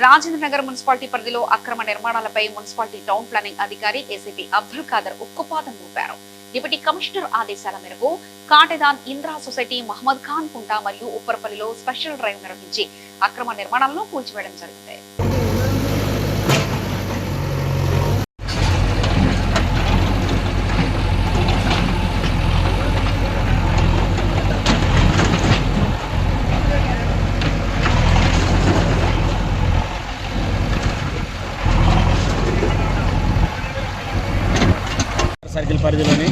Rajendra Nagar municipality పరిధిలో అక్రమ నిర్మాణాలపై మున్సిపాలిటీ టౌన్ ప్లానింగ్ అధికారి ఏసీపీ అబ్దుల్ ఖాదర్ ఉక్కుపాదం ఊపారు. డిప్యూటీ కమిషనర్ ఆదేశాల మేరకు కాటెదాన్ ఇంద్రా సొసైటీ మహమ్మద్ ఖాన్ కుంట మరియు ఉప్పరపల్లిలో స్పెషల్ డ్రైవ్ నిర్వహించి అక్రమ నిర్మాణాలను కూల్చివేయడం జరిగింది. సర్కిల్ పరిధిలోని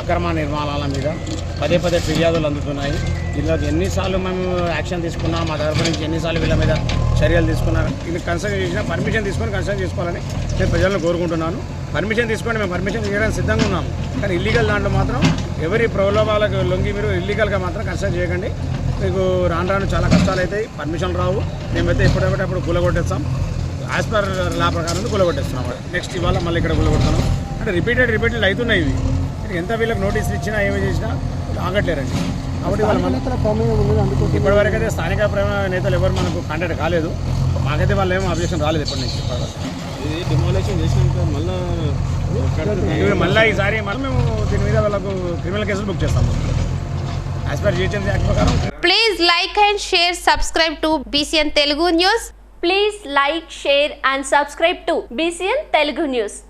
అక్రమ నిర్మాణాల మీద పదే పదే ఫిర్యాదులు అందుతున్నాయి. దీనిలో ఎన్నిసార్లు మేము యాక్షన్ తీసుకున్నాం మా తరఫు నుంచి ఎన్నిసార్లు వీళ్ళ మీద చర్యలు తీసుకున్నారు. ఇది కన్సల్ట్ చేసినా పర్మిషన్ తీసుకొని కన్సల్ట్ చేసుకోవాలని నేను ప్రజలను కోరుకుంటున్నాను. పర్మిషన్ తీసుకొని మేము పర్మిషన్ చేయడానికి సిద్ధంగా ఉన్నాము. కానీ ఇల్లీగల్ దాంట్లో మాత్రం ఎవరి ప్రలోభాలకు లొంగి మీరు ఇల్లీగల్గా మాత్రం కన్సల్ట్ చేయకండి. మీకు రాను రాను చాలా కష్టాలు అవుతాయి. పర్మిషన్ రావు. మేమైతే ఎప్పుడెప్పుడు అప్పుడు కూలగొట్టేస్తాం. యాజ్ పర్ లా ప్రకారం కూలగొట్టేస్తున్నాం. నెక్స్ట్ ఇవాళ మళ్ళీ ఇక్కడ కూలగొడుతున్నాం అంటే రిపీటెడ్ రిపీటెడ్ అవుతున్నాయి ఇవి మరి ఎంత వీళ్ళకి నోటీసులు ఇచ్చినా ఏమి చేసినా ఆగట్లేరండి కాబట్టి వాళ్ళు మళ్ళీ ఇప్పటివరకు అయితే స్థానిక ప్రేమ నేతలు ఎవరు మనకు కాంటాక్ట్ కాలేదు మాకైతే వాళ్ళు ఏమో అబ్జెక్షన్ రాలేదు ఇప్పటి నుంచి ఇప్పటివరకు. ఇది డిమాలేషన్ చేసినాక మళ్ళా మళ్ళీ ఈసారి మళ్ళీ మేము దీని మీద వాళ్ళకు క్రిమినల్ కేసులు బుక్ చేస్తాము యాజ్ పర్ జిహెచ్ఎంసీ యాక్ట్ ప్రకారం Please like and share, subscribe to BCN Telugu News. Please like, share and subscribe to BCN Telugu News.